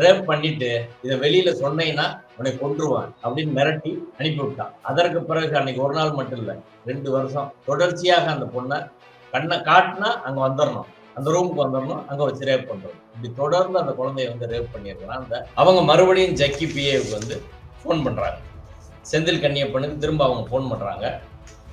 Rape பண்ணிட்டு இதை வெளியில சொன்னீங்கன்னா உன்னை கொன்றுவான் அப்படின்னு மிரட்டி அனுப்பி விட்டான். அதற்கு பிறகு அன்னைக்கு ஒரு நாள் மட்டும் இல்லை ரெண்டு வருஷம். தொடர்ச்சியாக அந்த பொண்ணை கண்ணை காட்டினா அங்க வந்துடணும் அந்த ரூமுக்கு வந்துடணும் அங்க வச்சு ரேப் பண்றோம். இப்படி தொடர்ந்து அந்த குழந்தைய வந்து ரேப் பண்ணியிருக்கிறான். அந்த அவங்க மறுபடியும் ஜக்கி பிஏவுக்கு வந்து ஃபோன் பண்றாங்க. செந்தில் கன்னியப்பனுக்கு திரும்ப அவங்க ஃபோன் பண்றாங்க.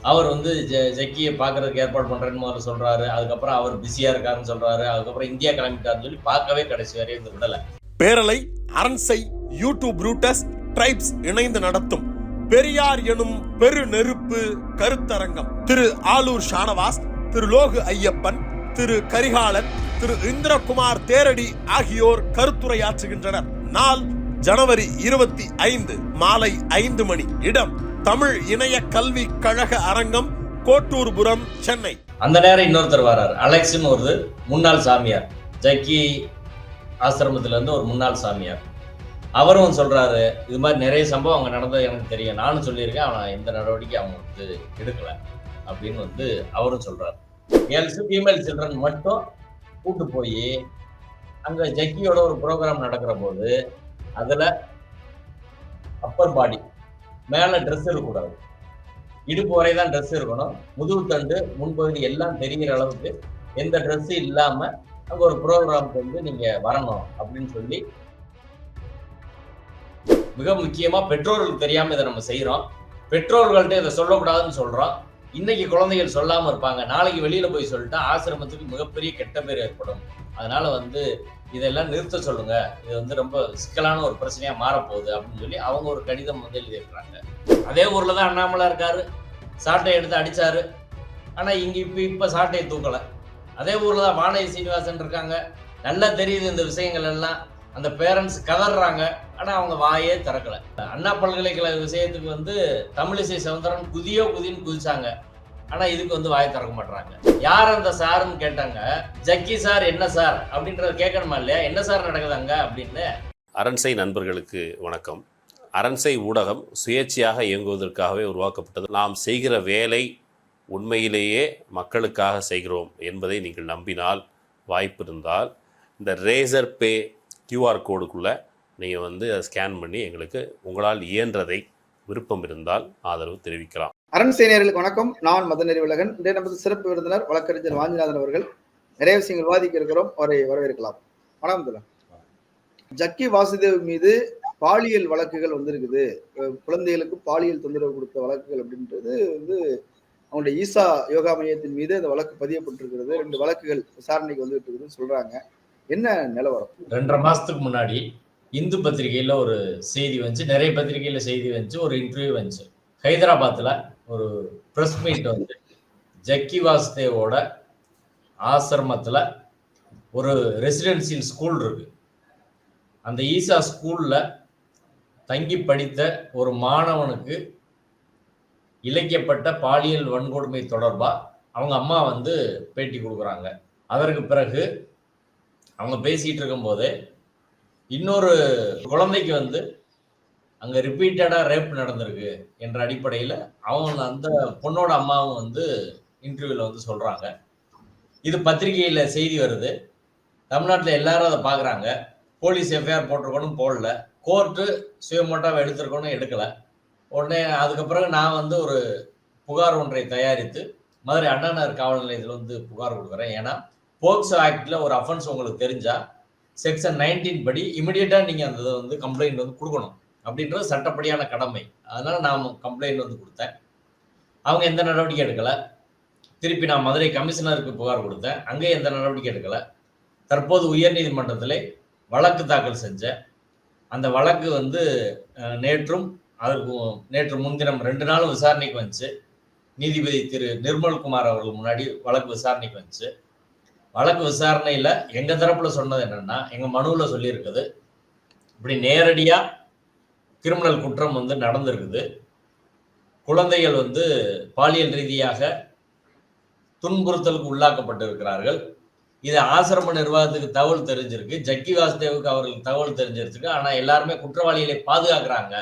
அவர் வந்து ஜ- ஜக்கியை பார்க்கறதுக்கு ஏற்பாடு பண்ணுறேன்னு முதல்ல சொல்கிறாரு அதுக்கப்புறம் அவர் பிஸியாக இருக்காருன்னு சொல்கிறாரு அதுக்கப்புறம் இந்தியா கிளம்பிட்டாருன்னு சொல்லி பார்க்கவே கடைசி வரையும் இந்த விடலை. பேரலை அரண்சை யூடியூப் ரூட்டஸ் ட்ரைப்ஸ் இணைந்து நடத்தும் பெரியார் எனும் பெரு நெருப்பு கருத்தரங்கம். திரு ஆலூர் ஷானவாஸ் திரு லோகு ஐயப்பன் திரு கரிகாலன் திரு இந்திரகுமார் தேரடி ஆகியோர் கருத்துரையாற்றுகின்றனர். நாள் ஜனவரி இருபத்தி ஐந்து மாலை ஐந்து மணி. இடம் தமிழ் இணைய கல்வி கழக அரங்கம் கோட்டூர்புரம் சென்னை. அந்த நேரம் இன்னொருத்தர் வராரு. அலெக்ஸ்னு ஒரு முன்னாள் சாமியார். ஜக்கி ஆசிரமத்துல இருந்து ஒரு முன்னாள் சாமியார். அவரும் சொல்றாரு இது மாதிரி நிறைய சம்பவம் அங்கே நடந்தது எனக்கு தெரியும். நானும் சொல்லியிருக்கேன் அவன் எந்த நடவடிக்கை அவங்க வந்து எடுக்கல அப்படின்னு வந்து அவரும் சொல்றாரு. கேர்ள்ஸு ஃபீமேல் சில்ட்ரன் மட்டும் கூட்டு போய் அங்கே ஜக்கியோட ஒரு ப்ரோக்ராம் நடக்கிற போது அதில் அப்பர் பாடி மேல ட்ரெஸ் இருக்கக்கூடாது. இடுப்பு வரை தான் ட்ரெஸ் இருக்கணும். முதுகு தண்டு முன்பகுதி எல்லாம் தெரிகிற அளவுக்கு எந்த ட்ரெஸ்ஸும் இல்லாமல் அங்க ஒரு ப்ரோக்ராம்க்கு வந்து நீங்க வரணும் அப்படின்னு சொல்லி மிக முக்கியமா பெற்றோர்களுக்கு தெரியாம இதை நம்ம செய்கிறோம் பெற்றோர்கள்ட்ட இதை சொல்லக்கூடாதுன்னு சொல்றோம். இன்னைக்கு குழந்தைகள் சொல்லாம இருப்பாங்க. நாளைக்கு வெளியில போய் சொல்லிட்டா ஆசிரமத்துக்கு மிகப்பெரிய கெட்ட பேர் ஏற்படும். அதனால வந்து இதெல்லாம் நிறுத்த சொல்லுங்க. இது வந்து ரொம்ப சிக்கலான ஒரு பிரச்சனையா மாறப்போகுது அப்படின்னு சொல்லி அவங்க ஒரு கடிதம் வந்து எழுதியிருக்கிறாங்க. அதே ஊர்ல தான் அண்ணாமலா இருக்காரு. சாட்டை எடுத்து அடிச்சாரு. ஆனா இங்க இப்ப இப்ப சாட்டையை தூக்கலை. அதே ஊரில் தான் வானதி சீனிவாசன் இருக்காங்க. நல்லா தெரியுது இந்த விஷயங்கள் எல்லாம். அந்த பேரண்ட்ஸ் கதறாங்க ஆனால் அவங்க வாயே திறக்கலை. அண்ணா பல்கலைக்கழக விஷயத்துக்கு வந்து தமிழிசை சவுந்தரன் குதியோ குதின்னு குதிச்சாங்க. ஆனால் இதுக்கு வந்து வாயை திறக்க மாட்டாங்க யார் அந்த சார்னு கேட்டாங்க. ஜக்கி சார் என்ன சார்? அப்படின்றத கேட்கணுமா இல்லையா? என்ன சார் நடக்குதாங்க அப்படின்னு. அரண்சை நண்பர்களுக்கு வணக்கம். அரண்சை ஊடகம் சுயேட்சையாக இயங்குவதற்காகவே உருவாக்கப்பட்டது. நாம் செய்கிற வேலை உண்மையிலேயே மக்களுக்காக செய்கிறோம் என்பதை நீங்கள் நம்பினால் வாய்ப்பு இருந்தால் இந்த ரேசர் பே கியூஆர் கோடுக்குள்ளே நீங்கள் வந்து அதை ஸ்கேன் பண்ணி எங்களுக்கு உங்களால் இயன்றதை விருப்பம் இருந்தால் ஆதரவு தெரிவிக்கலாம். அரண் செய்தியர்களுக்கு வணக்கம். நான் மதநெறி உலகன் இன்றைய நமது சிறப்பு விருந்தினர் வழக்கறிஞர் வாஞ்சிநாதன் அவர்கள். நிறைய விஷயங்கள் விவாதிக்க இருக்கிறோம். அவரை வரவேற்கலாம். வணக்கம் ஜக்கி வாசுதேவ் மீது பாலியல் வழக்குகள் வந்திருக்குது. குழந்தைகளுக்கு பாலியல் தொந்தரவு கொடுத்த வழக்குகள் அப்படின்றது வந்து அவங்களுடைய ஈசா யோகா மையத்தின் மீது அந்த வழக்கு பதியப்பட்டிருக்கிறது. ரெண்டு வழக்குகள் விசாரணைக்கு வந்துட்டு இருக்குதுன்னு சொல்றாங்க. என்ன நிலவரம்? ரெண்டரை மாசத்துக்கு முன்னாடி இந்து பத்திரிகையில ஒரு செய்தி வந்துச்சு. நிறைய பத்திரிகையில செய்தி வந்துச்சு. ஒரு இன்டர்வியூ வந்துச்சு. ஹைதராபாத்ல ஒரு ப்ரெஸ் மீட் வந்து ஜக்கி வாசுதேவோட ஆசிரமத்தில் ஒரு ரெசிடென்சியல் ஸ்கூல் இருக்கு. அந்த ஈசா ஸ்கூலில் தங்கி படித்த ஒரு மாணவனுக்கு இழைக்கப்பட்ட பாலியல் வன்கொடுமை தொடர்பாக அவங்க அம்மா வந்து பேட்டி கொடுக்குறாங்க. அதற்கு பிறகு அவங்க பேசிகிட்டு இருக்கும்போது இன்னொரு குழந்தைக்கு வந்து அங்கே ரிப்பீட்டடாக ரேப் நடந்திருக்கு என்ற அடிப்படையில் அவங்க அந்த பொண்ணோட அம்மாவும் வந்து இன்டர்வியூவில் வந்து சொல்கிறாங்க இது பத்திரிகையில் செய்தி வருது. தமிழ்நாட்டில் எல்லாரும் அதை பார்க்குறாங்க போலீஸ் எஃப்ஐஆர் போட்டிருக்கணும் போடல. கோர்ட்டு சுயமோட்டாவை எடுத்திருக்கணும் எடுக்கலை. உடனே அதுக்கப்புறம் நான் வந்து ஒரு புகார் ஒன்றை தயாரித்து மதுரை அண்ணாநகர் காவல் நிலையத்தில் வந்து புகார் கொடுக்குறேன். ஏன்னா போக்சோ ஆக்டில் ஒரு அஃபென்ஸ் உங்களுக்கு தெரிஞ்சா செக்ஷன் நைன்டீன் படி இமிடியட்டாக நீங்கள் அந்த இதை வந்து கம்ப்ளைண்ட் வந்து கொடுக்கணும். அப்படின்றது சட்டப்படியான கடமை. அதனால் நான் கம்ப்ளைண்ட் வந்து கொடுத்தேன். அவங்க எந்த நடவடிக்கை எடுக்கலை. திருப்பி நான் மதுரை கமிஷனருக்கு புகார் கொடுத்தேன். அங்கே எந்த நடவடிக்கை எடுக்கலை. தற்போது உயர்நீதிமன்றத்தில் வழக்கு தாக்கல் செஞ்சேன். அந்த வழக்கு வந்து நேற்றும் அதற்கு நேற்று முன்தினம் ரெண்டு நாளும் விசாரணைக்கு வந்துச்சு. நீதிபதி திரு நிர்மல்குமார் அவர்கள் முன்னாடி வழக்கு விசாரணைக்கு வந்துச்சு. வழக்கு விசாரணையில் எங்கள் தரப்பில் சொன்னது என்னென்னா எங்கள் மனுவில் சொல்லியிருக்குது இப்படி நேரடியாக கிரிமினல் குற்றம் வந்து நடந்திருக்குது. குழந்தைகள் வந்து பாலியல் ரீதியாக துன்புறுத்தலுக்கு உள்ளாக்கப்பட்டிருக்கிறார்கள். இது ஆசிரம நிர்வாகத்துக்கு தகவல் தெரிஞ்சிருக்கு. ஜக்கி வாசுதேவுக்கு அவர்களுக்கு தகவல் தெரிஞ்சிருக்கு ஆனால் எல்லாருமே குற்றவாளிகளை பாதுகாக்கிறாங்க.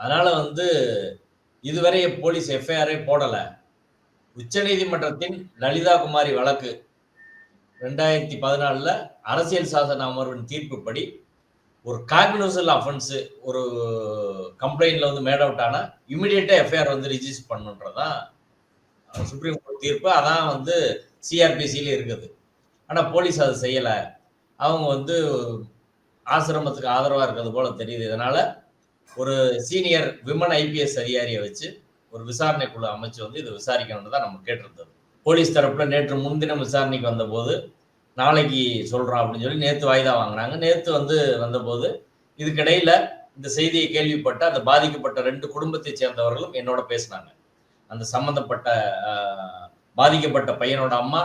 அதனால வந்து இதுவரை போலீஸ் எஃப்ஐஆரே போடலை. உச்சநீதிமன்றத்தின் லலிதா குமாரி வழக்கு ரெண்டாயிரத்தி பதினாலில் அரசியல் சாசன அமர்வின் தீர்ப்புப்படி ஒரு காக்னோசல் அஃபென்ஸு ஒரு கம்ப்ளைண்டில் வந்து மேட் அவுட் ஆனால் இமிடியேட்டா எஃப்ஐஆர் வந்து ரிஜிஸ்டர் பண்ணுன்றதான் சுப்ரீம் கோர்ட் தீர்ப்பு. அதான் வந்து சிஆர்பிசியில் இருக்குது. ஆனால் போலீஸ் அதை செய்யலை. அவங்க வந்து ஆசிரமத்துக்கு ஆதரவாக இருக்கிறது போல தெரியுது. இதனால் ஒரு சீனியர் விமன் ஐபிஎஸ் அதிகாரியை வச்சு ஒரு விசாரணை குழு அமைச்சு வந்து இதை விசாரிக்கணும்னு தான் நம்ம கேட்டிருந்தது. போலீஸ் தரப்புல நேற்று முன்தினம் விசாரணைக்கு வந்தபோது நாளைக்கு சொல்றோம் அப்படின்னு சொல்லி நேற்று வாய்தா வாங்கினாங்க. நேற்று வந்து வந்தபோது இதுக்கிடையில இந்த செய்தியை கேள்விப்பட்ட அந்த பாதிக்கப்பட்ட ரெண்டு குடும்பத்தை சேர்ந்தவர்களும் என்னோட பேசினாங்க. அந்த சம்பந்தப்பட்ட பாதிக்கப்பட்ட பையனோட அம்மா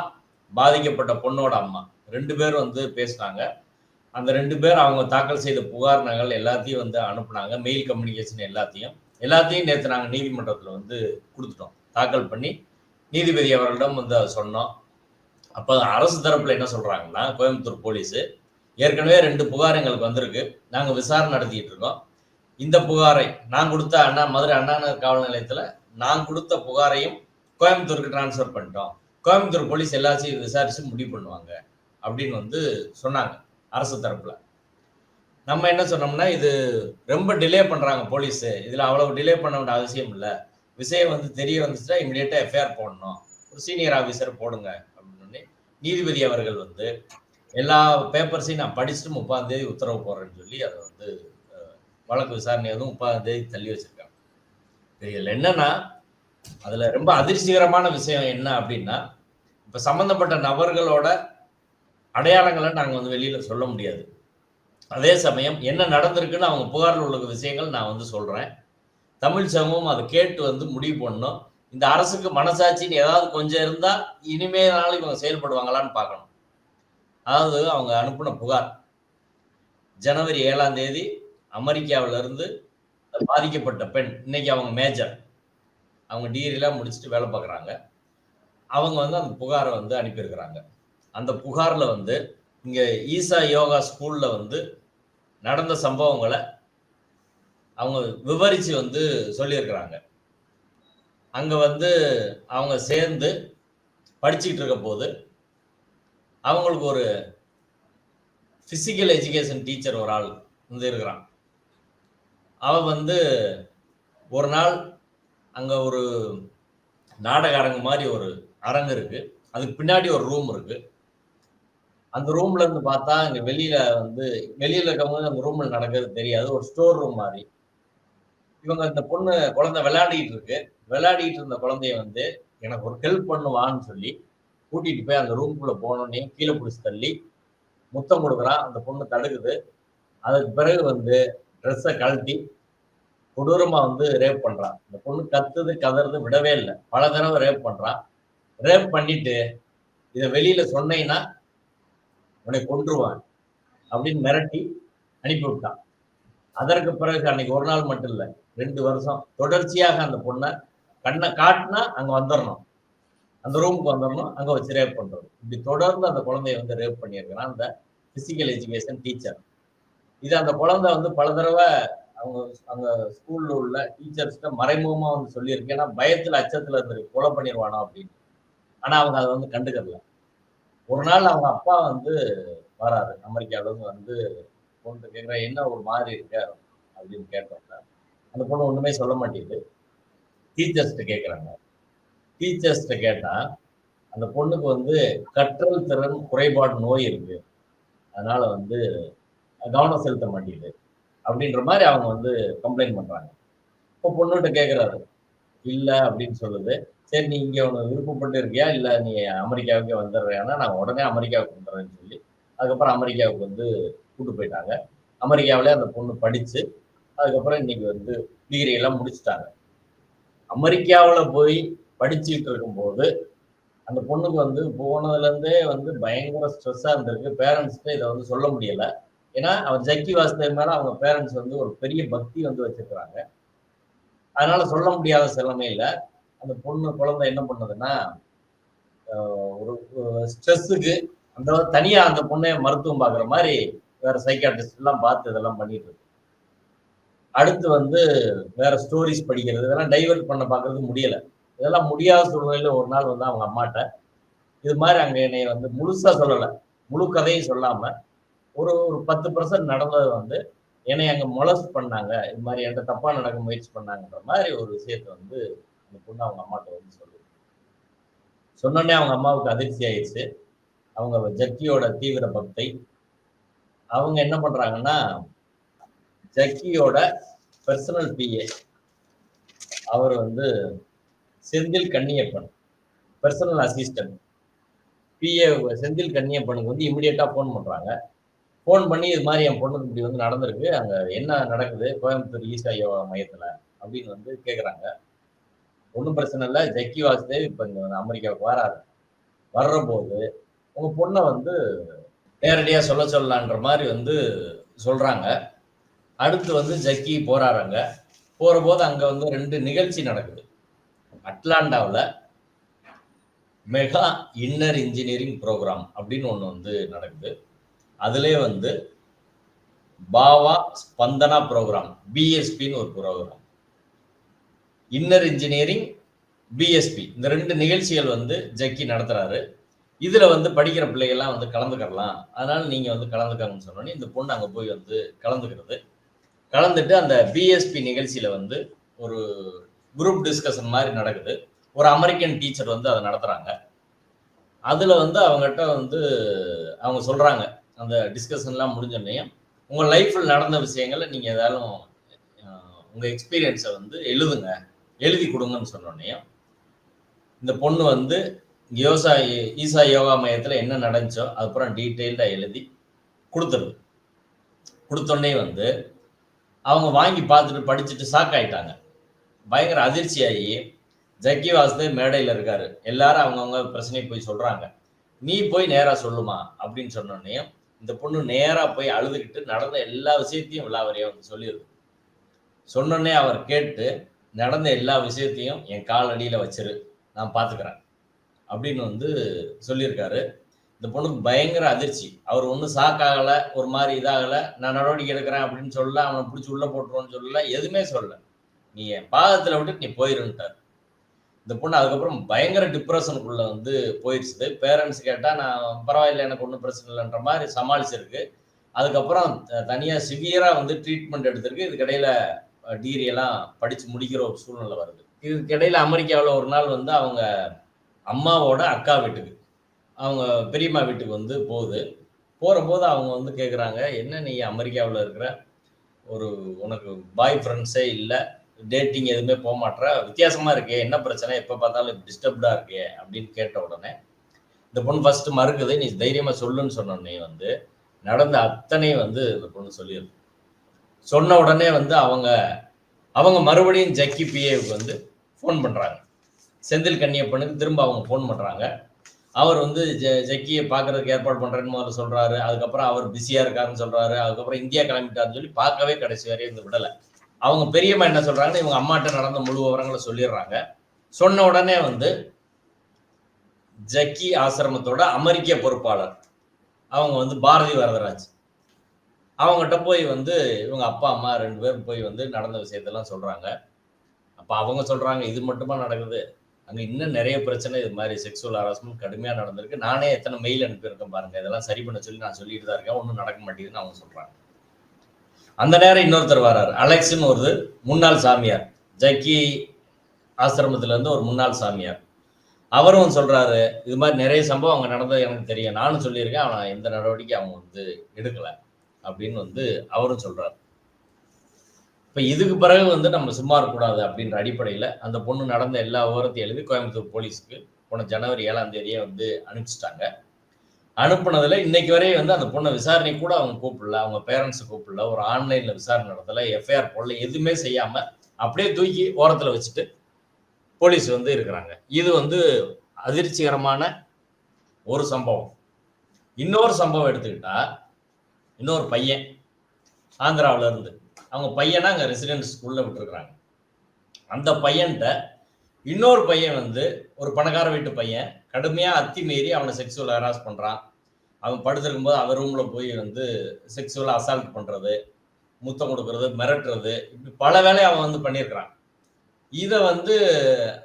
பாதிக்கப்பட்ட பொண்ணோட அம்மா ரெண்டு பேரும் வந்து பேசினாங்க. அந்த ரெண்டு பேர் அவங்க தாக்கல் செய்த புகார் நகல் எல்லாத்தையும் வந்து அனுப்புனாங்க. மெயில் கம்யூனிகேஷன் எல்லாத்தையும். எல்லாத்தையும் நேற்று நாங்கள் நீதிமன்றத்தில் வந்து கொடுத்துட்டோம். தாக்கல் பண்ணி நீதிபதி அவர்களிடம் வந்து அதை சொன்னோம். அப்போ அரசு தரப்பில் என்ன சொல்கிறாங்கன்னா கோயம்புத்தூர் போலீஸு ஏற்கனவே ரெண்டு புகார் எங்களுக்கு வந்திருக்கு. நாங்கள் விசாரணை நடத்திக்கிட்டு இருக்கோம். இந்த புகாரை நான் கொடுத்த அண்ணா மதுரை அண்ணா நகர் காவல் நிலையத்தில் நான் கொடுத்த புகாரையும் கோயம்புத்தூருக்கு டிரான்ஸ்ஃபர் பண்ணிட்டோம். கோயம்புத்தூர் போலீஸ் எல்லாத்தையும் விசாரித்து முடிவு பண்ணுவாங்க அப்படின்னு வந்து சொன்னாங்க. அரசு தரப்புல. நம்ம என்ன சொன்னோம்னா இது ரொம்ப டிலே பண்றாங்க போலீஸ். இதுல அவ்வளவு டிலே பண்ண வேண்டிய அவசியம் இல்லை. விஷயம் வந்து தெரிய வந்துச்சுன்னா இமிடியேட்டா எஃப்ஐஆர் போடணும். ஒரு சீனியர் ஆஃபீஸர் போடுங்க அப்படின்னு நீதிபதி அவர்கள் வந்து எல்லா பேப்பர்ஸையும் நான் படிச்சுட்டு முப்பதாம் தேதி உத்தரவு போடுறேன்னு சொல்லி அதை வந்து வழக்கு விசாரணை எதுவும் முப்பதாம் தேதி தள்ளி வச்சிருக்காங்க. இதில் என்னன்னா அதுல ரொம்ப அதிர்ச்சிகரமான விஷயம் என்ன அப்படின்னா இப்ப சம்பந்தப்பட்ட நபர்களோட அடையாளங்களை நாங்கள் வந்து வெளியில் சொல்ல முடியாது. அதே சமயம் என்ன நடந்திருக்குன்னு அவங்க புகாரில் உள்ள விஷயங்கள் நான் வந்து சொல்கிறேன் தமிழ் சமூகம் அதை கேட்டு வந்து முடிவு பண்ணணும். இந்த அரசுக்கு மனசாட்சின்னு ஏதாவது கொஞ்சம் இருந்தால் இனிமேனாலும் இவங்க செயல்படுவாங்களான்னு பார்க்கணும். அதாவது அவங்க அனுப்பின புகார். ஜனவரி ஏழாம் தேதி அமெரிக்காவிலிருந்து பாதிக்கப்பட்ட பெண் இன்னைக்கு அவங்க மேஜர். அவங்க டிகிரிலாம் முடிச்சுட்டு வேலை பார்க்குறாங்க. அவங்க வந்து அந்த புகாரை வந்து அனுப்பியிருக்கிறாங்க. அந்த புகாரில் வந்து இங்கே ஈசா யோகா ஸ்கூலில் வந்து நடந்த சம்பவங்களை அவங்க விவரித்து வந்து சொல்லியிருக்கிறாங்க. அங்கே வந்து அவங்க சேர்ந்து படிச்சுக்கிட்டு இருக்க போது அவங்களுக்கு ஒரு ஃபிசிக்கல் எஜுகேஷன் டீச்சர் ஒரு ஆள் வந்து இருக்கிறான். அவன் வந்து ஒரு நாள் அங்கே ஒரு நாடக அரங்கு மாதிரி ஒரு அரங்கு இருக்குது அதுக்கு பின்னாடி ஒரு ரூம் இருக்குது அந்த ரூம்ல இருந்து பார்த்தா இங்க வெளியில வந்து வெளியில இருக்கவங்க அந்த ரூம்ல நடக்கிறது தெரியாது. ஒரு ஸ்டோர் ரூம் மாதிரி. இவங்க இந்த பொண்ணு குழந்தை விளையாடிட்டு இருக்கு. விளையாடிட்டு இருந்த குழந்தைய வந்து எனக்கு ஒரு ஹெல்ப் பண்ணுவான்னு சொல்லி கூட்டிட்டு போய் அந்த ரூம்குள்ள போனோடனே கீழே பிடிச்சி தள்ளி முத்தம் கொடுக்குறான். அந்த பொண்ணு தடுக்குது. அதுக்கு பிறகு வந்து ட்ரெஸ்ஸை கழட்டி கொடூரமா வந்து ரேப் பண்றான். இந்த பொண்ணு கத்துது கதறது விடவே இல்லை. பல தடவை ரேப் பண்றான். ரேப் பண்ணிட்டு இதை வெளியில சொன்னீங்கன்னா உன்னை கொன்றுவான் அப்படின்னு மிரட்டி அனுப்பி விட்டான். அதற்கு பிறகு அன்னைக்கு ஒரு நாள் மட்டும் இல்லை ரெண்டு வருஷம் தொடர்ச்சியாக அந்த பொண்ணை கண்ணை காட்டினா அங்கே வந்துடணும் அந்த ரூமுக்கு வந்துடணும் அங்கே வச்சு ரேப் பண்ணுறது இப்படி தொடர்ந்து அந்த குழந்தைய வந்து ரேப் பண்ணியிருக்கிறான் அந்த ஃபிசிக்கல் எஜுகேஷன் டீச்சர் இது அந்த குழந்தை வந்து பல தடவை அவங்க அங்க ஸ்கூல்ல உள்ள டீச்சர்ஸ்கிட்ட மறைமுகமா வந்து சொல்லியிருக்கேன் ஏன்னா பயத்துல அச்சத்துல இருந்து கொலை பண்ணிடுவானோ அப்படின்னு. ஆனா அவங்க அதை வந்து கண்டுக்கல ஒரு நாள் அவங்க அப்பா வந்து வராரு. அமெரிக்காவிலிருந்து வந்து பொண்ணு கேட்குற என்ன ஒரு மாதிரி இருக்க? அப்படின்னு கேட்டோம்னா அந்த பொண்ணு ஒன்றுமே சொல்ல மாட்டேங்குது. டீச்சர்ஸ்கிட்ட கேட்குறாங்க டீச்சர்ஸ்கிட்ட கேட்டால் அந்த பொண்ணுக்கு வந்து கற்றல் திறன் குறைபாடு நோய் இருக்கு. அதனால வந்து கவனம் செலுத்த மாட்டேங்குது. அப்படின்ற மாதிரி அவங்க வந்து கம்ப்ளைண்ட் பண்ணுறாங்க இப்போ பொண்ணுகிட்ட கேட்குறாரு இல்லை அப்படின்னு சொல்லுது சரி நீ இங்கே உனக்கு விருப்பப்பட்டு இருக்கியா? இல்லை நீ அமெரிக்காவுக்கே வந்துடுறியானா? நான் உடனே அமெரிக்காவுக்கு வந்துடுறேன்னு சொல்லி அதுக்கப்புறம் அமெரிக்காவுக்கு வந்து கூட்டு போயிட்டாங்க. அமெரிக்காவிலே அந்த பொண்ணு படிச்சு அதுக்கப்புறம் இன்னைக்கு வந்து டிகிரி எல்லாம் முடிச்சுட்டாங்க. அமெரிக்காவில் போய் படிச்சுட்டு இருக்கும்போது அந்த பொண்ணுக்கு வந்து போனதுலேருந்தே வந்து பயங்கர ஸ்ட்ரெஸ்ஸாக இருந்திருக்கு. பேரண்ட்ஸ்க்கு இதை வந்து சொல்ல முடியலை. ஏன்னா அவர் ஜக்கி வாசுதேவ் மேலே அவங்க பேரண்ட்ஸ் வந்து ஒரு பெரிய பக்தி வந்து வச்சுருக்குறாங்க. அதனால சொல்ல முடியாத சிலமையில அந்த பொண்ணு குழந்தை என்ன பண்ணுதுன்னா ஒரு ஸ்ட்ரெஸ்ஸுக்கு அந்த தனியா அந்த பொண்ணை மருத்துவம் பார்க்குற மாதிரி வேற சைக்காட்ரிஸ்ட் எல்லாம் பார்த்து இதெல்லாம் பண்ணிட்டு இருக்கு. அடுத்து வந்து வேற ஸ்டோரிஸ் படிக்கிறது இதெல்லாம் டைவர்ட் பண்ண பார்க்கறது முடியல. இதெல்லாம் முடியாத சூழ்நிலையில ஒரு நாள் வந்து அவங்க அம்மாட்ட இது மாதிரி அங்க என்னை வந்து முழுசா சொல்லலை. முழு கதையும் சொல்லாம ஒரு ஒரு பத்து பர்சன்ட் நடந்தது வந்து என்னை அங்க மொலஸ்ட் பண்ணாங்க. இது மாதிரி என்கிட்ட தப்பா நடக்க முயற்சி பண்ணாங்கன்ற மாதிரி ஒரு விஷயத்த வந்து அந்த பொண்ணு அவங்க அம்மாட்ட வந்து சொல்லுது. சொன்னோடனே அவங்க அம்மாவுக்கு அதிர்ச்சி ஆயிடுச்சு. அவங்க ஜக்கியோட தீவிர பக்தை. அவங்க என்ன பண்றாங்கன்னா ஜக்கியோட பர்சனல் பிஏ அவர் வந்து Senthil Kanniyappan personal assistant PA Senthil கன்னியப்பனுக்கு வந்து இமிடியேட்டா ஃபோன் பண்றாங்க. ஃபோன் பண்ணி இது மாதிரி என் பொண்ணுக்கு இப்படி வந்து நடந்திருக்கு. அங்கே என்ன நடக்குது? கோயம்புத்தூர் ஈசா யோகா மையத்தில் அப்படின்னு வந்து கேட்குறாங்க ஒன்றும் பிரச்சனை இல்லை. ஜக்கி வாசுதேவ் இப்போ இங்கே வந்து அமெரிக்காவுக்கு வராரு. வர்ற போது பொண்ணை வந்து நேரடியாக சொல்ல சொல்லலான்ற மாதிரி வந்து சொல்கிறாங்க அடுத்து வந்து ஜக்கி போகிறாருங்க போகிறபோது போது வந்து ரெண்டு நிகழ்ச்சி நடக்குது. அட்லாண்டாவில் மெகா இன்னர் இன்ஜினியரிங் ப்ரோக்ராம் அப்படின்னு ஒன்று வந்து நடக்குது. அதுலேயே வந்து பாவா ஸ்பந்தனா ப்ரோக்ராம் பிஎஸ்பின்னு ஒரு ப்ரோக்ராம் இன்னர் இன்ஜினியரிங் பிஎஸ்பி இந்த ரெண்டு நிகழ்ச்சிகள் வந்து ஜக்கி நடத்துறாரு. இதில் வந்து படிக்கிற பிள்ளைகள்லாம் வந்து கலந்துக்கிறலாம். அதனால நீங்கள் வந்து கலந்துக்கங்கன்னு சொன்னோன்னே இந்த பொண்ணு அங்கே போய் வந்து கலந்துக்கிறது. கலந்துட்டு அந்த பிஎஸ்பி நிகழ்ச்சியில் வந்து ஒரு குரூப் டிஸ்கஷன் மாதிரி நடக்குது. ஒரு அமெரிக்கன் டீச்சர் வந்து அதை நடத்துகிறாங்க அதில் வந்து அவங்ககிட்ட வந்து அவங்க சொல்கிறாங்க அந்த டிஸ்கஷன்லாம் முடிஞ்சோடனே உங்கள் லைஃப்பில் நடந்த விஷயங்களை நீங்கள் ஏதாலும் உங்கள் எக்ஸ்பீரியன்ஸை வந்து எழுதுங்க. எழுதி கொடுங்கன்னு சொன்னோடனே இந்த பொண்ணு வந்து யோசா ஈசா யோகா மையத்தில் என்ன நடந்துச்சோ அதுக்கப்புறம் டீட்டெயில்டாக எழுதி கொடுத்துருது. கொடுத்தோடனே வந்து அவங்க வாங்கி பார்த்துட்டு படிச்சுட்டு ஷாக் ஆயிட்டாங்க. பயங்கர அதிர்ச்சியாகி ஜக்கி வாசுதேவ் மேடையில் இருக்காரு. எல்லாரும் அவங்கவுங்க பிரச்சனையை போய் சொல்கிறாங்க நீ போய் நேராக சொல்லுமா? அப்படின்னு சொன்னோடனே இந்த பொண்ணு நேராக போய் அழுதுகிட்டு நடந்த எல்லா விஷயத்தையும் விழாவரியா வந்து சொல்லிடுது சொன்னோடனே அவர் கேட்டு நடந்த எல்லா விஷயத்தையும் என் காலடியில வச்சிரு நான் பார்த்துக்கிறேன் அப்படின்னு வந்து சொல்லியிருக்காரு இந்த பொண்ணுக்கு பயங்கர அதிர்ச்சி. அவர் ஒன்றும் சாக்காகலை ஒரு மாதிரி இதாகலை நான் நடவடிக்கை எடுக்கிறேன் அப்படின்னு சொல்லல அவனை பிடிச்சி உள்ளே போட்டுருவோன்னு சொல்லல எதுவுமே சொல்லலை. நீ என் பாதத்தில் விட்டு நீ போயிருன்ட்டார். இந்த பொண்ணு அதுக்கப்புறம் பயங்கர டிப்ரெஷனுக்குள்ள வந்து போயிடுச்சு பேரண்ட்ஸ் கேட்டால் நான் பரவாயில்ல எனக்கு ஒன்றும் பிரச்சனை இல்லைன்ற மாதிரி சமாளிச்சிருக்கு. அதுக்கப்புறம் த- சிவியராக வந்து ட்ரீட்மெண்ட் எடுத்திருக்கு. இதுக்கிடையில டிகிரி எல்லாம் படித்து முடிக்கிற ஒரு சூழ்நிலை வருது. இதுக்கிடையில அமெரிக்காவில் ஒரு நாள் வந்து அவங்க அம்மாவோட அக்கா வீட்டுக்கு அவங்க பெரியம்மா வீட்டுக்கு வந்து போகுது. போகிறபோது அவங்க வந்து கேட்குறாங்க என்ன நீ அமெரிக்காவில் இருக்கிற? ஒரு உனக்கு பாய் ஃப்ரெண்ட்ஸே இல்லை. டேட்டிங் எதுவுமே போக மாட்டேற. வித்தியாசமாக இருக்கே. என்ன பிரச்சனை? எப்போ பார்த்தாலும் டிஸ்டர்ப்டாக இருக்கே அப்படின்னு கேட்ட உடனே இந்த பொண்ணு ஃபஸ்ட்டு மறுக்குது. நீ தைரியமாக சொல்லுன்னு சொன்ன வந்து நடந்த அத்தனையும் வந்து இந்த பொண்ணு சொல்லிடுது சொன்ன உடனே வந்து அவங்க அவங்க மறுபடியும் ஜக்கி பிஏவுக்கு வந்து ஃபோன் பண்ணுறாங்க செந்தில் கன்னியப்பனுக்கு திரும்ப அவங்க ஃபோன் பண்ணுறாங்க அவர் வந்து ஜ ஜக்கியை பார்க்கறதுக்கு ஏற்பாடு பண்ணுறேன்னு முதல்ல சொல்கிறாரு அதுக்கப்புறம் அவர் பிஸியாக இருக்காருன்னு சொல்கிறாரு அதுக்கப்புறம் இந்தியா கிளம்பிட்டாருன்னு சொல்லி பார்க்கவே கடைசி வரையும் இந்த விடலை. அவங்க பெரியம்மா என்ன சொல்றாங்கன்னு இவங்க அம்மாட்ட நடந்த முழு விவரங்களை சொல்லிடுறாங்க. சொன்ன உடனே வந்து ஜக்கி ஆசிரமத்தோட அமெரிக்க பொறுப்பாளர். அவங்க வந்து பாரதி வரதராஜ். அவங்ககிட்ட போய் வந்து இவங்க அப்பா அம்மா ரெண்டு பேரும் போய் வந்து நடந்த விஷயத்தெல்லாம் சொல்றாங்க. அப்போ அவங்க சொல்றாங்க இது மட்டுமா நடக்குது? அங்கே இன்னும் நிறைய பிரச்சனை இது மாதிரி செக்ஸுவல் ஹராஸ்மெண்ட் கடுமையாக நடந்திருக்கு. நானே எத்தனை மெயில் அனுப்பியிருக்கேன் பாருங்க. இதெல்லாம் சரி பண்ண சொல்லி நான் சொல்லிட்டு தான் இருக்கேன். ஒன்றும் நடக்க மாட்டேங்குதுன்னு அவங்க சொல்றாங்க. அந்த நேரம் இன்னொருத்தர் வராரு. அலெக்ஸ்னு ஒரு முன்னாள் சாமியார். ஜக்கி ஆசிரமத்துல இருந்து ஒரு முன்னாள் சாமியார். அவரும் சொல்றாரு இது மாதிரி நிறைய சம்பவம் அங்க நடந்தது எனக்கு தெரியும். நானும் சொல்லியிருக்கேன் ஆனா எந்த நடவடிக்கை அவங்க வந்து எடுக்கல அப்படின்னு வந்து அவரும் சொல்றாரு. இப்ப இதுக்கு பிறகு வந்து நம்ம சும்மா இருக்கக்கூடாது அப்படின்ற அடிப்படையில அந்த பொண்ணு நடந்த எல்லா விவரத்தையும் எழுதி கோயம்புத்தூர் போலீஸுக்கு போன ஜனவரி ஏழாம் தேதியே வந்து அனுப்பிச்சிட்டாங்க. அனுப்புனதுல இன்னைக்கு வரையும் வந்து அந்த பொண்ணை விசாரணை கூட அவங்க கூப்பிடல அவங்க பேரண்ட்ஸ் கூப்பிடல ஒரு ஆன்லைன்ல விசாரணை நடத்தல எஃப்ஐஆர் போடல எதுவுமே செய்யாம அப்படியே தூக்கி ஓரத்துல வச்சுட்டு போலீஸ் வந்து இருக்கிறாங்க. இது வந்து அதிர்ச்சிகரமான ஒரு சம்பவம். இன்னொரு சம்பவம் எடுத்துக்கிட்டா இன்னொரு பையன் ஆந்திராவிலேருந்து அவங்க பையனை அங்க ரெசிடென்ட் ஸ்கூல்ல விட்டுருக்குறாங்க. அந்த பையன்கிட்ட இன்னொரு பையன் வந்து ஒரு பணக்கார வீட்டு பையன் கடுமையாக அத்திமீறி அவனை செக்ஸுவல் ஹராஸ் பண்ணுறான் அவன் படுத்திருக்கும் போது அவன் ரூமில் போய் வந்து செக்ஸுவலாக அசால்ட் பண்ணுறது முத்தம் கொடுக்கறது மிரட்டுறது இப்படி பல வேலையை அவன் வந்து பண்ணியிருக்கிறான். இதை வந்து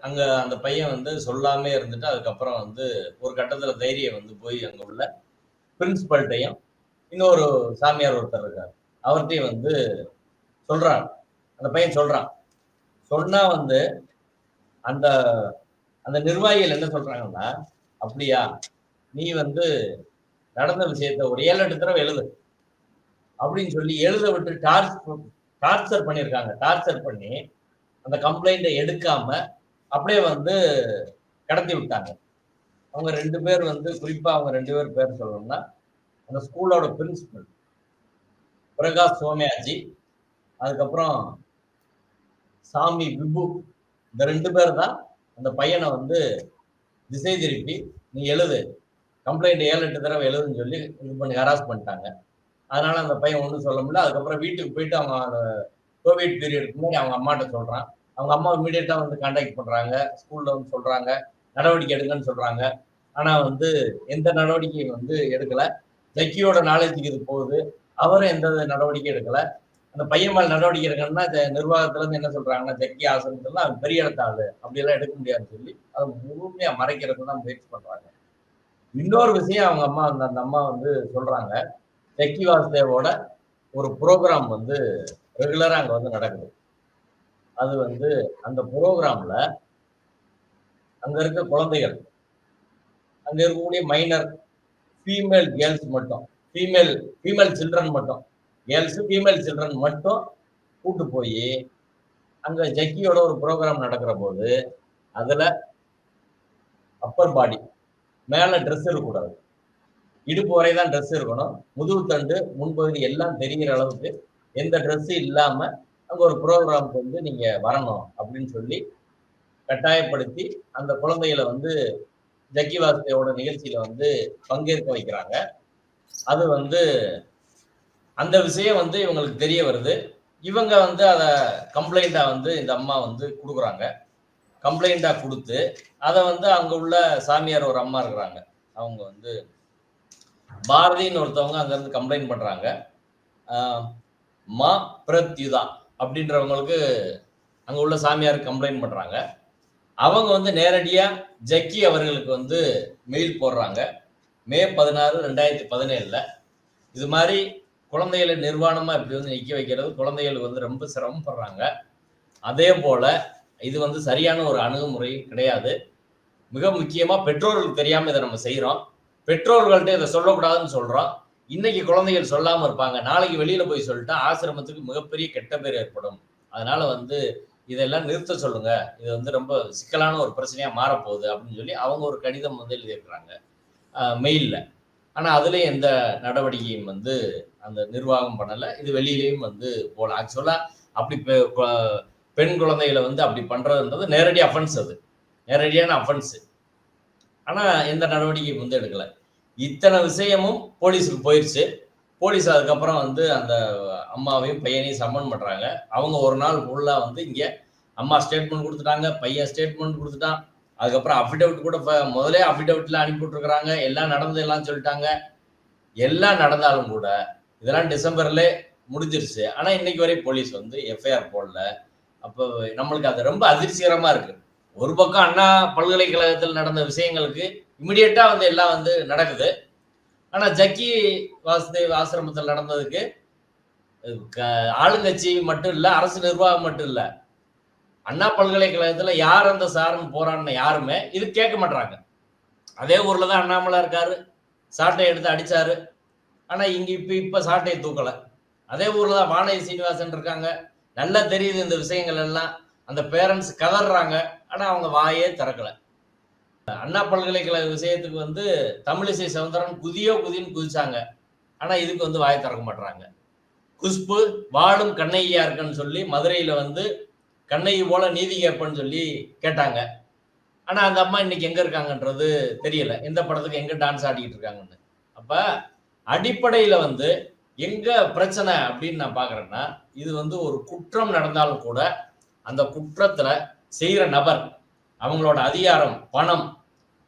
அங்கே அந்த பையன் வந்து சொல்லாமே இருந்துட்டு அதுக்கப்புறம் வந்து ஒரு கட்டத்தில் தைரியம் வந்து போய் அங்கே உள்ள பிரின்சிபல்ட்டையும் இன்னொரு சாமியார் ஒருத்தர் இருக்கார். அவர்கிட்டயும் வந்து சொல்கிறான் அந்த பையன் சொல்கிறான் சொன்னால் வந்து அந்த அந்த நிர்வாகிகள் என்ன சொல்றாங்கன்னா அப்படியா நீ வந்து நடந்த விஷயத்த ஒரு ஏழு எட்டு தடவை எழுது. அப்படின்னு சொல்லி எழுத விட்டு டார்ச் டார்ச்சர் பண்ணியிருக்காங்க. டார்ச்சர் பண்ணி அந்த கம்ப்ளைண்ட்டை எடுக்காம அப்படியே வந்து கடத்தி விட்டாங்க. அவங்க ரெண்டு பேர் வந்து குறிப்பா அவங்க ரெண்டு பேர் பேர் சொல்லணும்னா அந்த ஸ்கூலோட பிரின்சிபல் பிரகாஷ் சோமயாஜி அதுக்கப்புறம் சாமி விபு இந்த ரெண்டு பேர் தான் அந்த பையனை வந்து திசை திருப்பி நீ எழுது. கம்ப்ளைண்ட் ஏழு எட்டு தடவை எழுதுன்னு சொல்லி இது பண்ணி ஹராஸ் பண்ணிட்டாங்க. அதனால அந்த பையன் ஒன்றும் சொல்ல முடியல. அதுக்கப்புறம் வீட்டுக்கு போயிட்டு அவங்க அந்த கோவிட் பீரியடுக்கு முன்னாடி அவங்க அம்மாட்ட சொல்கிறான் அவங்க அம்மா இமீடியட்டாக வந்து கான்டாக்ட் பண்ணுறாங்க ஸ்கூலில் வந்து சொல்கிறாங்க நடவடிக்கை எடுங்கன்னு சொல்கிறாங்க ஆனால் வந்து எந்த நடவடிக்கையும் வந்து எடுக்கலை. ஜக்கியோட நாலேஜுக்கு இது போகுது. அவரும் எந்த நடவடிக்கை எடுக்கலை. அந்த பையன் மேல் நடவடிக்கை எடுக்கணும்னா இந்த நிர்வாகத்துல இருந்து என்ன சொல்றாங்கன்னா ஜக்கி ஆசனத்துல அவன் பெரிய இடத்தாது அப்படி அப்படியெல்லாம் எடுக்க முடியாதுன்னு சொல்லி அதை முழுமையா மறைக்கிறதுக்கு தான் முயற்சி பண்றாங்க. இன்னொரு விஷயம் அவங்க அம்மா அந்த அந்த அம்மா வந்து சொல்றாங்க ஜக்கி வாசுதேவோட ஒரு ப்ரோக்ராம் வந்து ரெகுலரா அங்க வந்து நடக்குது. அது வந்து அந்த ப்ரோக்ராம்ல அங்க இருக்க குழந்தைகள் அங்க இருக்கக்கூடிய மைனர் ஃபீமேல் கேர்ள்ஸ் மட்டும் ஃபீமேல் ஃபீமேல் சில்ட்ரன் மட்டும் கேர்ள்ஸு ஃபீமேல் சில்ட்ரன் மட்டும் கூட்டு போய் அங்கே ஜக்கியோட ஒரு ப்ரோக்ராம் நடக்கிற போது அதில் அப்பர் பாடி மேலே ட்ரெஸ் இருக்கக்கூடாது. இடுப்பு வரை தான் ட்ரெஸ் இருக்கணும். முதுகு தண்டு முன்பகுதி எல்லாம் தெரிகிற அளவுக்கு எந்த ட்ரெஸ்ஸும் இல்லாமல் அங்கே ஒரு ப்ரோக்ராமுக்கு வந்து நீங்கள் வரணும் அப்படின்னு சொல்லி கட்டாயப்படுத்தி அந்த குழந்தைகளை வந்து ஜக்கி வாசுதேவோட நிகழ்ச்சியில் வந்து பங்கேற்க வைக்கிறாங்க. அது வந்து அந்த விஷயம் வந்து இவங்களுக்கு தெரிய வருது. இவங்க வந்து அதை கம்ப்ளைண்டா வந்து இந்த அம்மா வந்து கொடுக்குறாங்க. கம்ப்ளைண்டா கொடுத்து அதை வந்து அங்க உள்ள சாமியார் ஒரு அம்மா இருக்கிறாங்க. அவங்க வந்து பாரதின்னு ஒருத்தவங்க அங்க இருந்து கம்ப்ளைண்ட் பண்றாங்க. மா பிரத்யுதா அப்படின்றவங்களுக்கு அங்க உள்ள சாமியார் கம்ப்ளைண்ட் பண்றாங்க. அவங்க வந்து நேரடியா ஜக்கி அவர்களுக்கு வந்து மெயில் போடுறாங்க. மே பதினாறு ரெண்டாயிரத்தி பதினேழுல. இது மாதிரி குழந்தைகளை நிர்வாணமாக இப்படி வந்து நிற்க வைக்கிறது. குழந்தைகளுக்கு வந்து ரொம்ப சிரமப்படுறாங்க. அதே போல் இது வந்து சரியான ஒரு அணுகுமுறை கிடையாது. மிக முக்கியமாக பெற்றோர்களுக்கு தெரியாமல் இதை நம்ம செய்கிறோம் பெற்றோர்கள்ட்ட இதை சொல்லக்கூடாதுன்னு சொல்கிறோம் இன்னைக்கு குழந்தைகள் சொல்லாமல் இருப்பாங்க. நாளைக்கு வெளியில் போய் சொல்லிட்டா ஆசிரமத்துக்கு மிகப்பெரிய கெட்ட பேர் ஏற்படும். அதனால வந்து இதெல்லாம் நிறுத்த சொல்லுங்க. இது வந்து ரொம்ப சிக்கலான ஒரு பிரச்சனையாக மாறப்போகுது அப்படின்னு சொல்லி அவங்க ஒரு கடிதம் வந்து எழுதியிருக்கிறாங்க. மெயில்ல ஆனால் அதுலேயும் எந்த நடவடிக்கையும் வந்து அந்த நிர்வாகம் பண்ணலை. இது வெளியிலையும் வந்து போல. ஆக்சுவலாக அப்படி பெ- பெண் குழந்தைகளை வந்து அப்படி பண்ணுறதுன்றது நேரடி அஃபென்ஸ் அது. நேரடியான அஃபென்ஸ் ஆனால் எந்த நடவடிக்கையும் வந்து எடுக்கலை. இத்தனை விஷயமும் போலீஸுக்கு போயிடுச்சு போலீஸ் அதுக்கப்புறம் வந்து அந்த அம்மாவையும் பையனையும் சம்மன் பண்ணுறாங்க அவங்க ஒரு நாள் ஃபுல்லாக வந்து இங்கே அம்மா ஸ்டேட்மெண்ட் கொடுத்துட்டாங்க பையன் ஸ்டேட்மெண்ட் கொடுத்துட்டான். அதுக்கப்புறம் அஃபிடவிட் கூட இப்ப முதலே அஃபிடவிட்ல அனுப்பி விட்டுருக்குறாங்க எல்லாம் நடந்து எல்லாம் சொல்லிட்டாங்க. எல்லாம் நடந்தாலும் கூட இதெல்லாம் டிசம்பர்ல முடிஞ்சிருச்சு. ஆனா இன்னைக்கு வரை போலீஸ் வந்து எஃப்ஐஆர் போடல. அப்போ நம்மளுக்கு அது ரொம்ப அதிர்ச்சிகரமா இருக்கு. ஒரு பக்கம் அண்ணா பல்கலைக்கழகத்தில் நடந்த விஷயங்களுக்கு இமிடியட்டா வந்து எல்லாம் வந்து நடக்குது. ஆனா ஜக்கி வாசுதேவ் ஆசிரமத்தில் நடந்ததுக்கு க- ஆளுங்கட்சி மட்டும் இல்லை அரசு நிர்வாகம் மட்டும் இல்லை. அண்ணா பல்கலைக்கழகத்துல யார் அந்த சாருன்னு போறான்னு யாருமே இது கேட்க மாட்டாங்க அதே ஊர்ல தான் அண்ணாமலை இருக்காரு. சாட்டை எடுத்து அடிச்சாரு. ஆனால் இங்கே இப்போ இப்போ சாட்டையை தூக்கல. அதே ஊரில் தான் வானதி சீனிவாசன் இருக்காங்க. நல்லா தெரியுது இந்த விஷயங்கள் எல்லாம். அந்த பேரண்ட்ஸ் கதறாங்க. ஆனால் அவங்க வாயே திறக்கலை. அண்ணா பல்கலைக்கழக விஷயத்துக்கு வந்து தமிழிசை சவுந்தரன் குதியோ குதின்னு குதிச்சாங்க. ஆனால் இதுக்கு வந்து வாயை திறக்க மாட்டுறாங்க குஷ்பு வாழும் கண்ணையா இருக்குன்னு சொல்லி மதுரையில் வந்து கண்ணையை போல நீதி கேட்பேன்னு சொல்லி கேட்டாங்க. ஆனால் அந்த அம்மா இன்னைக்கு எங்கே இருக்காங்கன்றது தெரியல. எந்த படத்துக்கு எங்கே டான்ஸ் ஆடிக்கிட்டு இருக்காங்கன்னு. அப்போ அடிப்படையில் வந்து எங்க பிரச்சனை அப்படின்னு நான் பாக்குறேன்னா இது வந்து ஒரு குற்றம் நடந்தாலும் கூட அந்த குற்றத்துல செய்கிற நபர் அவங்களோட அதிகாரம் பணம்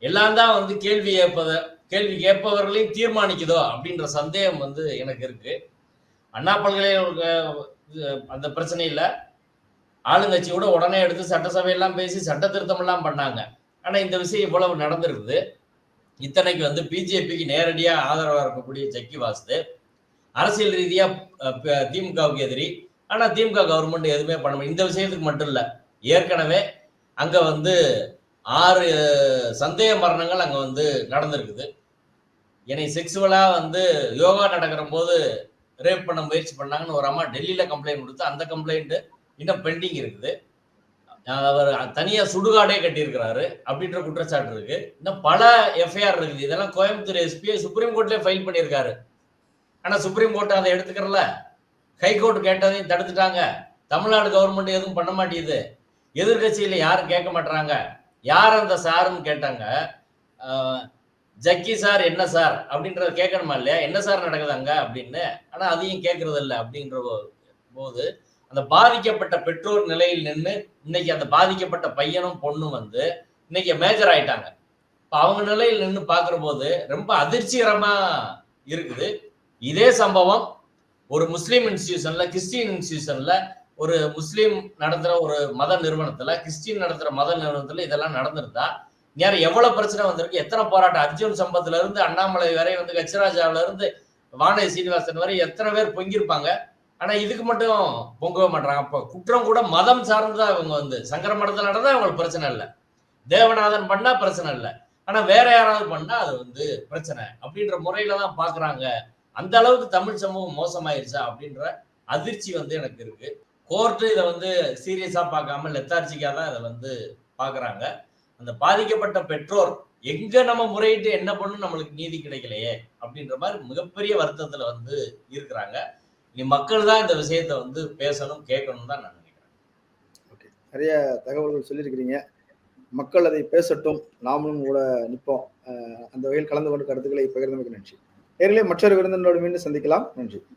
எல்லாம் தான் வந்து கேள்வி கேட்பத கேள்வி கேட்பவர்களையும் தீர்மானிக்குதோ அப்படின்ற சந்தேகம் வந்து எனக்கு இருக்கு. அண்ணா பல்கலைக்கழக அந்த பிரச்சனையில் ஆளுங்கட்சியோட உடனே எடுத்து சட்டசபையெல்லாம் பேசி சட்ட திருத்தம் எல்லாம் பண்ணாங்க. ஆனா இந்த விஷயம் இவ்வளவு நடந்திருக்குது. இத்தனைக்கு வந்து பிஜேபிக்கு நேரடியாக ஆதரவாக இருக்கக்கூடிய ஜக்கி வாசுது. அரசியல் ரீதியாக திமுகவுக்கு எதிரி. ஆனால் திமுக கவர்மெண்ட் எதுவுமே பண்ண இந்த விஷயத்துக்கு மட்டும் இல்லை. ஏற்கனவே அங்கே வந்து ஆறு சந்தேக மரணங்கள் அங்கே வந்து நடந்திருக்குது. என்னை செக்ஸுவலாக வந்து யோகா நடக்கிற போது ரேப் பண்ண முயற்சி பண்ணாங்கன்னு ஒரு அம்மா டெல்லியில் கம்ப்ளைண்ட் கொடுத்து அந்த கம்ப்ளைண்ட்டு இன்னும் பெண்டிங் இருக்குது. அவர் தனியா சுடுகாடே கட்டியிருக்கிறாரு. அப்படின்ற குற்றச்சாட்டு இருக்கு. இன்னும் பல எஃப்ஐஆர் இருக்குது. இதெல்லாம் கோயம்புத்தூர் எஸ்பி சுப்ரீம் கோர்ட்லயே ஃபைல் பண்ணியிருக்காரு. ஆனா சுப்ரீம் கோர்ட் அதை எடுத்துக்கிறல. ஹைகோர்ட் கேட்டதையும் தடுத்துட்டாங்க. தமிழ்நாடு கவர்மெண்ட் எதுவும் பண்ண மாட்டேங்குது. எதிர்கட்சியில யாரும் கேட்க மாட்டுறாங்க யார் அந்த சாருன்னு கேட்டாங்க. ஜக்கி சார் என்ன சார்? அப்படின்றத கேட்கணுமா இல்லையா? என்ன சார் நடக்குதாங்க அப்படின்னு. ஆனா அதையும் கேட்கறது இல்லை அப்படின்ற போது அந்த பாதிக்கப்பட்ட பெற்றோர் நிலையில் நின்று இன்னைக்கு அந்த பாதிக்கப்பட்ட பையனும் பொண்ணும் வந்து இன்னைக்கு மேஜர் ஆயிட்டாங்க. இப்ப அவங்க நிலையில் நின்று பார்க்கிற போது ரொம்ப அதிர்ச்சிகரமா இருக்குது. இதே சம்பவம் ஒரு முஸ்லீம் இன்ஸ்டியூஷன்ல கிறிஸ்டியன் இன்ஸ்டியூஷன்ல ஒரு முஸ்லீம் நடத்துற ஒரு மத நிறுவனத்துல கிறிஸ்டின் நடத்துற மத நிறுவனத்துல இதெல்லாம் நடந்திருந்தா நேரம் எவ்வளவு பிரச்சனை வந்திருக்கு? எத்தனை போராட்டம்? அர்ஜுன் சம்பத்துல இருந்து அண்ணாமலை வரை வந்து கச்சிராஜாவில இருந்து வானதி சீனிவாசன் வரை எத்தனை பேர் பொங்கியிருப்பாங்க? ஆனா இதுக்கு மட்டும் பொங்கவே மாட்டாங்க அப்போ குற்றம் கூட மதம் சார்ந்தா இவங்க வந்து. சங்கர மடத்துல நடந்தா அவங்களுக்கு பிரச்சனை இல்லை. தேவநாதன் பண்ணா பிரச்சனை இல்லை. ஆனா வேற யாராவது பண்ணா அது வந்து பிரச்சனை. அப்படின்ற முறையில தான் பாக்குறாங்க. அந்த அளவுக்கு தமிழ் சமூகம் மோசமாயிருச்சா அப்படின்ற அதிர்ச்சி வந்து எனக்கு இருக்கு. கோர்ட்டு இதை வந்து சீரியஸா பார்க்காம லெத்தார்ஜிக்கா தான் இதை வந்து பாக்குறாங்க. அந்த பாதிக்கப்பட்ட பெற்றோர் எங்க நம்ம முறையிட்டு என்ன பண்ணும் நம்மளுக்கு நீதி கிடைக்கலையே அப்படின்ற மாதிரி மிகப்பெரிய வருத்தத்துல வந்து இருக்கிறாங்க. இனி மக்கள் தான் இந்த விஷயத்தை வந்து பேசணும் கேட்கணும் தான் நான் நினைக்கிறேன். நிறைய தகவல்கள் சொல்லியிருக்கிறீங்க. மக்கள் அதை பேசட்டும். நாமளும் கூட நிற்போம். அந்த வகையில் கலந்து கொண்டு கருத்துக்களை பகிர்ந்தமைக்கு நன்றி. நேரிலே மற்றொரு விருந்தினரோடு மீண்டும் சந்திக்கலாம். நன்றி.